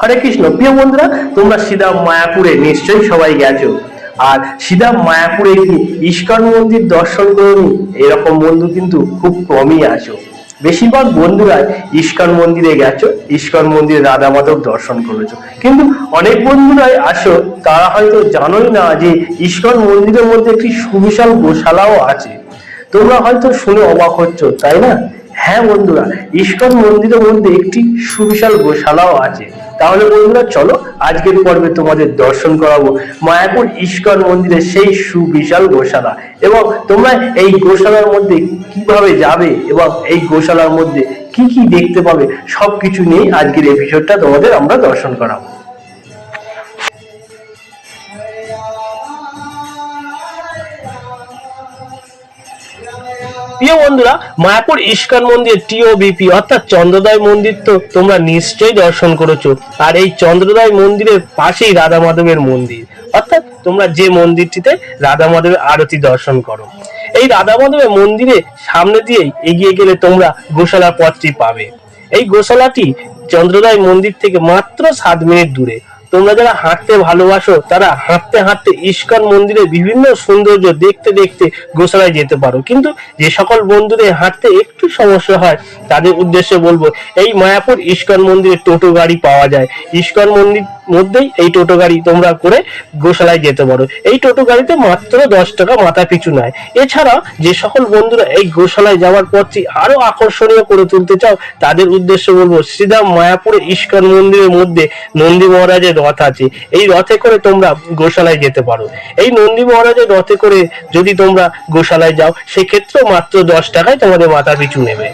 হরে কৃষ্ণ। প্রিয় বন্ধুরা, তোমরা সিধা মায়াপুরে নিশ্চয়ই সবাই গেছো। আর সিধা মায়াপুরে কি ইস্কন মন্দির দর্শন করনি এরকম বন্ধু কিন্তু খুব কমই আছো। বেশিরভাগ বন্ধুরাই ইস্কন মন্দিরে গেছো, ইস্কন মন্দিরে রাধা মাধব দর্শন করেছ। কিন্তু অনেক বন্ধুরাই আসো, তারা হয়তো জানোই না যে ইস্কন মন্দিরের মধ্যে একটি সুবিশাল গোশালাও আছে। তোমরা হয়তো শুনে অবাক হচ্ছ, তাই না? হ্যাঁ বন্ধুরা, ইস্কন মন্দিরের মধ্যে একটি সুবিশাল গোশালাও আছে। তাহলে বন্ধুরা, চলো আজকের পর্বে তোমাদের দর্শন করাবো মায়াপুর ইস্কন মন্দিরের সেই সুবিশাল গোশালা। এবং তোমরা এই গোশালার মধ্যে কীভাবে যাবে এবং এই গোশালার মধ্যে কি কি দেখতে পাবে, সবকিছু নিয়ে আজকের এপিসোডটা তোমাদের আমরা দর্শন করাবো। প্রিয় বন্ধুরা, মায়াপুর ইস্কন মন্দির টিওবিপি অর্থাৎ চন্দ্রদয় মন্দির তো তোমরা নিশ্চয়ই দর্শন করেছ। আর এই চন্দ্রদয় মন্দিরের পাশেই রাধা মাধবের মন্দির। অর্থাৎ তোমরা যে মন্দিরটিতে রাধা মাধবের আরতি দর্শন করো। এই রাধা মাধবের মন্দিরে সামনে দিয়েই এগিয়ে গেলে তোমরা গোশালার পথটি পাবে। এই গোশালাটি চন্দ্রদয় মন্দির থেকে মাত্র সাত মিনিট দূরে। তোমরা যারা হাঁটতে ভালোবাসো, তারা হাঁটতে হাঁটতে ইস্কন মন্দিরে বিভিন্ন সৌন্দর্য দেখতে দেখতে গোসালায় যেতে পারো। কিন্তু যে সকল বন্ধুদের হাঁটতে একটু সমস্যা হয়, তাদের উদ্দেশ্যে বলব, এই মায়াপুর ইস্কন মন্দিরে টোটো গাড়ি পাওয়া যায়। ইস্কন মন্দির মধ্যেই এই টোটো গাড়ি তোমরা করে গোশালায় যেতে পারো। এই টোটো গাড়িতে মাত্র দশ টাকা মাথা পিছু নেয়। এছাড়া যে সকল বন্ধুরা এই গোশালায় যাওয়ার পথটি আরও আকর্ষণীয় করে তুলতে চাও, তাদের উদ্দেশ্য বলব সিধা মায়াপুরে ইস্কন মন্দিরের মধ্যে নন্দী মহারাজের রথ আছে। এই রথে করে তোমরা গোশালায় যেতে পারো। এই নন্দী মহারাজের রথে করে যদি তোমরা গোশালায় যাও, সেক্ষেত্রেও মাত্র দশ টাকায় তোমাদের মাথা পিছু নেবে।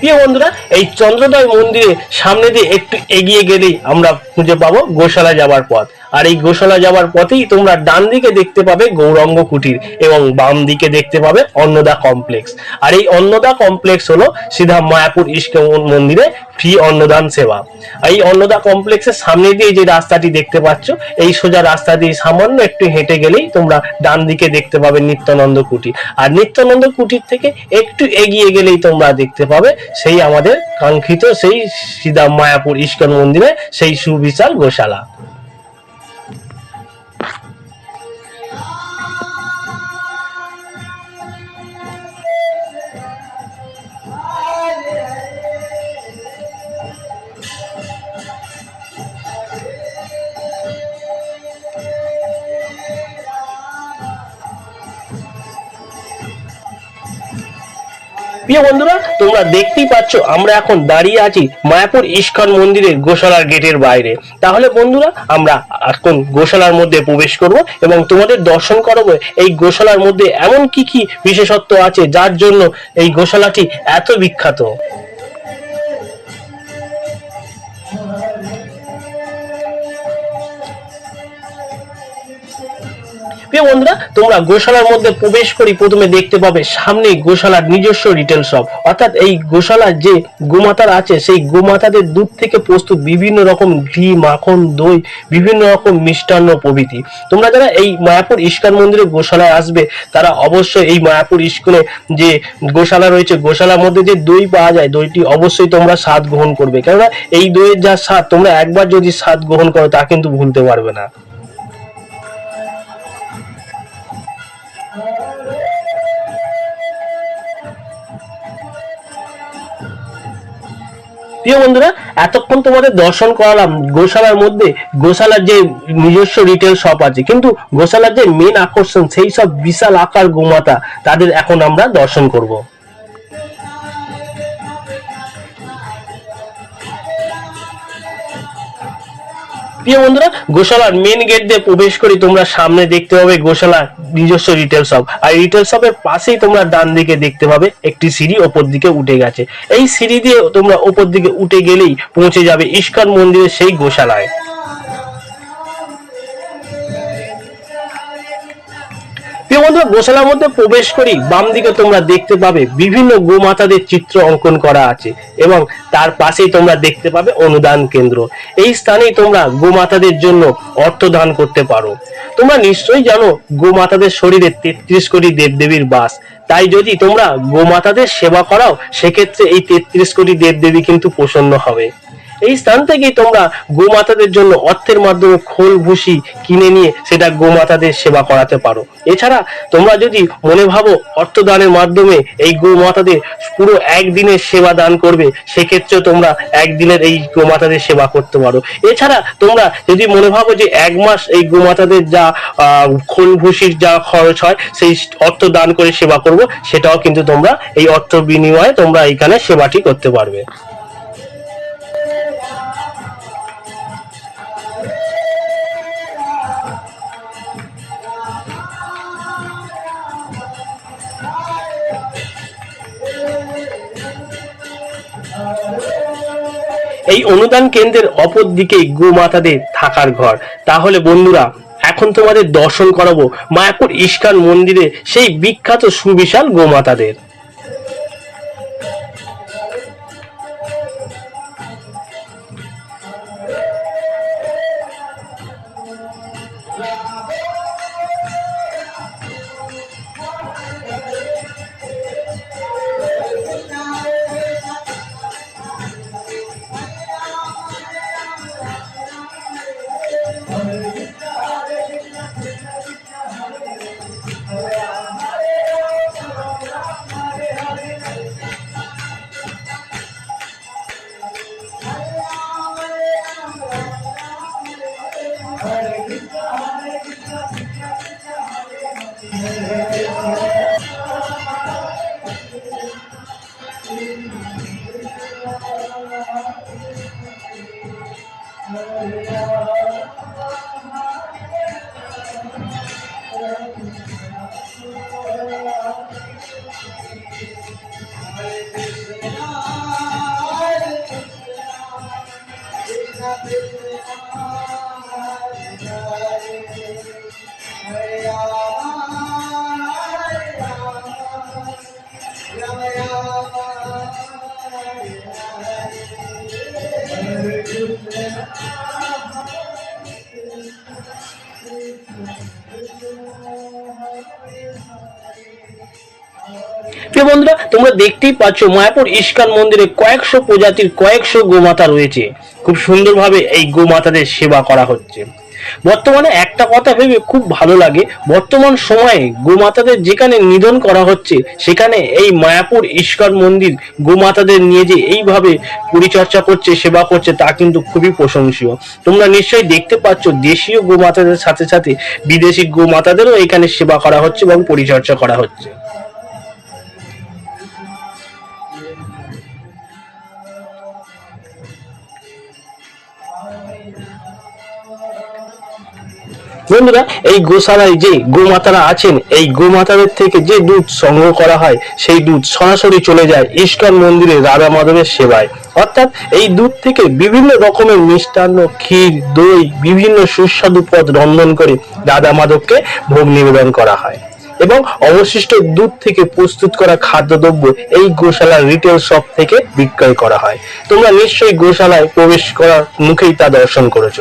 প্রিয় বন্ধুরা এই চন্দ্রদয় মন্দিরে সামনে দিয়ে একটু এগিয়ে গেলেই আমরা খুঁজে পাবো গোশালা যাওয়ার পথ। আর এই গোশালা যাওয়ার পথেই তোমরা ডান দিকে দেখতে পাবে গৌরঙ্গ কুটির এবং বাম দিকে দেখতে পাবে অন্নদা কমপ্লেক্স। আর এই অন্নদা কমপ্লেক্স হলো সিধা মায়াপুর ইস্কন মন্দিরে ফ্রি অন্নদান সেবা। এই অন্নদা কমপ্লেক্সের সামনে দিয়ে যে রাস্তাটি দেখতে পাচ্ছ, এই সোজা রাস্তা দিয়ে সামান্য একটু হেঁটে গেলেই তোমরা ডান দিকে দেখতে পাবে নিত্যানন্দ কুটির। আর নিত্যানন্দ কুটির থেকে একটু এগিয়ে গেলেই তোমরা দেখতে পাবে সেই আমাদের কাঙ্ক্ষিত সেই সীতা মায়াপুর ইস্কন মন্দিরে সেই সুবিশাল গোশালা। প্রিয় বন্ধুরা, তোমরা দেখতেই পাচ্ছ, আমরা এখন দাঁড়িয়ে আছি মায়াপুর ইস্কন মন্দিরের গোশালার গেটের বাইরে। তাহলে বন্ধুরা, আমরা এখন গোশালার মধ্যে প্রবেশ করব এবং তোমাদের দর্শন করাবো এই গোশালার মধ্যে এমন কি কি বিশেষত্ব আছে যার জন্য এই গোশালাটি এত বিখ্যাত। প্রিয় বন্ধুরা, তোমরা গোশালার মধ্যে প্রবেশ করি প্রথমে দেখতে পাবে সামনে গোশালার নিজস্ব রিটেল শপ অর্থাৎ এই গোশালার যে গোমাতার আছে, সেই গোমাতাদের দুধ থেকে প্রস্তুত বিভিন্ন রকম ঘি, মাখন, দই, বিভিন্ন রকম মিষ্টান্ন প্রভৃতি। তোমরা যারা এই মায়াপুর ইস্কন মন্দিরে গোশালায় আসবে, তারা অবশ্যই এই মায়াপুর ইস্কনে যে গোশালা রয়েছে, গোশালার মধ্যে যে দই পাওয়া যায়, দইটি অবশ্যই তোমরা স্বাদ গ্রহণ করবে। কেননা এই দইয়ের যা স্বাদ, তোমরা একবার যদি স্বাদ গ্রহণ করো, তা কিন্তু ভুলতে পারবে না। প্রিয় বন্ধুরা, এতক্ষণ তোমাদের দর্শন করালাম গোশালার মধ্যে, গোশালার যে নিজস্ব রিটেল শপ আছে। কিন্তু গোশালার যে মেন আকর্ষণ, সেই সব বিশাল আকার গোমাতা, তাদের এখন আমরা দর্শন করব। প্রিয় বন্ধুরা, গোশালার মেন গেট দিয়ে প্রবেশ করে তোমরা সামনে দেখতে পাবে গোশালার নিজস্ব রিটেল শপ আর রিটেল শপের পাশেই তোমরা ডান দিকে দেখতে পাবে একটি সিঁড়ি, ওপর দিকে উঠে গেছে। এই সিঁড়ি দিয়ে তোমরা ওপর দিকে উঠে গেলেই পৌঁছে যাবে ইস্কন মন্দিরের সেই গোশালায়। প্রিয় গোশালার মধ্যে প্রবেশ করি বাম দিকে তোমরা দেখতে পাবে বিভিন্ন গোমাতাদের চিত্র অঙ্কন করা আছে এবং তার পাশেই তোমরা দেখতে পাবে অনুদান কেন্দ্র। এই স্থানেই তোমরা গোমাতাদের জন্য অর্থ দান করতে পারো। তোমরা নিশ্চয়ই জানো গোমাতাদের শরীরে তেত্রিশ কোটি দেবদেবীর বাস। তাই যদি তোমরা গোমাতাদের সেবা করাও, সেক্ষেত্রে এই তেত্রিশ কোটি দেবদেবী কিন্তু প্রসন্ন হবে। এই স্থান থেকেই তোমরা গোমাতাদের জন্য অর্থের মাধ্যমে খোল, ভুসি কিনে নিয়ে সেটা গোমাতাদের সেবা করাতে পারো। এছাড়া তোমরা যদি মনে ভাবো অর্থদানের মাধ্যমে এই গোমাতাদের পুরো একদিনের সেবা দান করবে সেক্ষেত্রে তোমরা একদিনের এই গোমাতাদের সেবা করতে পারো। এছাড়া তোমরা যদি মনে ভাবো যে এক মাস এই গোমাতাদের যা খোল, ভুসির যা খরচ হয়, সেই অর্থ দান করে সেবা করব, সেটাও কিন্তু তোমরা এই অর্থ বিনিময়ে তোমরা এইখানে সেবাটি করতে পারবে। এই অনুদান কেন্দ্রের অপর দিকে গোমাতাদের থাকার ঘর। তাহলে বন্ধুরা, এখন তোমাদের দর্শন করাবো মায়াপুর ইস্কান মন্দিরে সেই বিখ্যাত সুবিশাল গোমাতাদের। Yeah. প্রিয় বন্ধুরা, তোমরা দেখতেই পাচ্ছ মায়াপুর ইস্কান মন্দিরে কয়েকশো প্রজাতির কয়েকশো গোমাতা রয়েছে। খুব সুন্দরভাবে এই গোমাতাদের সেবা করা হচ্ছে। বর্তমানে একটা কথা ভেবে খুব ভালো লাগে, বর্তমান সময়ে গোমাতাদের যেখানে নিধন করা হচ্ছে, সেখানে এই মায়াপুর ইস্কন মন্দির গোমাতাদের নিয়ে যে এইভাবে পরিচর্যা করছে, সেবা করছে, তা কিন্তু খুবই প্রশংসীয় তোমরা নিশ্চয়ই দেখতে পাচ্ছ, দেশীয় গোমাতাদের সাথে সাথে বিদেশি গোমাতাদেরও এখানে সেবা করা হচ্ছে এবং পরিচর্যা করা হচ্ছে। বন্ধুরা, এই গোশালায় যে গোমাতারা আছেন, এই গোমাতাদের থেকে যে দুধ সংগ্রহ করা হয়, সেই দুধ সরাসরি চলে যায় ইস্কন মন্দিরে রাধা মাধবের সেবায়। অর্থাৎ এই দুধ থেকে বিভিন্ন রকমের মিষ্টান্ন, ক্ষীর, দই, বিভিন্ন সুস্বাদু পদ রন্ধন করে রাধা মাধবকে ভোগ নিবেদন করা হয়। এবং অবশিষ্ট দুধ থেকে প্রস্তুত করা খাদ্যদ্রব্য এই গোশালার রিটেল শপ থেকে বিক্রয় করা হয়। তোমরা নিশ্চয়ই গোশালায় প্রবেশ করার মুখেই তা দর্শন করেছ।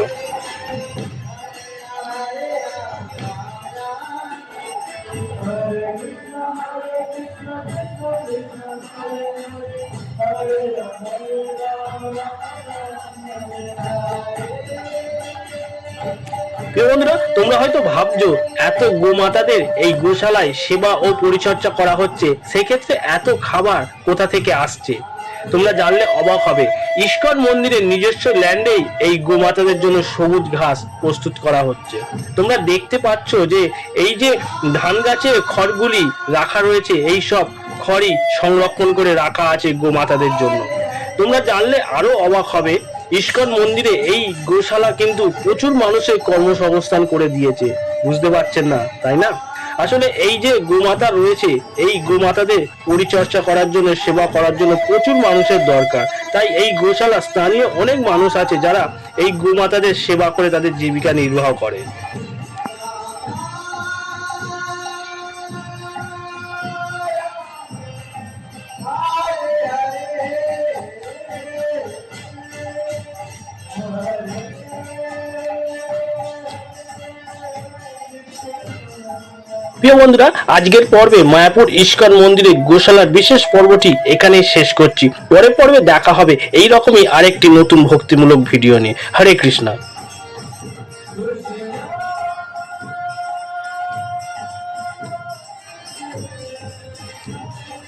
প্রিয় বন্ধুরা তোমরা হয়তো ভাবছ, এত গোমাতাদের এই গোশালায় সেবা ও পরিচর্যা করা হচ্ছে, সেক্ষেত্রে এত খাবার কোথা থেকে আসছে? তোমরা জানলে অবাক হবে। ইস্কন মন্দিরের নিজস্ব ল্যান্ডেই এই গোমাতাদের জন্য সবুজ ঘাস প্রস্তুত করা হচ্ছে। তোমরা দেখতে পাচ্ছ যে এই যে ধান গাছের খড়গুলি রাখা রয়েছে, এই সব খড়ই সংরক্ষণ করে রাখা আছে গোমাতাদের জন্য। তোমরা জানলে আরও অবাক হবে ইস্কন মন্দিরে এই গোশালা কিন্তু প্রচুর মানুষের কর্মসংস্থান করে দিয়েছে। বুঝতে পারছেন না, তাই না? আসলে এই যে গোমাতা রয়েছে, এই গোমাতাদের পরিচর্যা করার জন্য, সেবা করার জন্য প্রচুর মানুষের দরকার। তাই এই গোশালা স্থানীয় অনেক মানুষ আছে যারা এই গোমাতাদের সেবা করে তাদের জীবিকা নির্বাহ করে। প্রিয় বন্ধুরা, আজকের পর্বে মায়াপুর ইস্কন মন্দিরে গোশালার বিশেষ পর্বটি এখানে শেষ করছি। পরের পর্বে দেখা হবে এই রকমই আরেকটি নতুন ভক্তিমূলক ভিডিও নিয়ে। হরে কৃষ্ণা।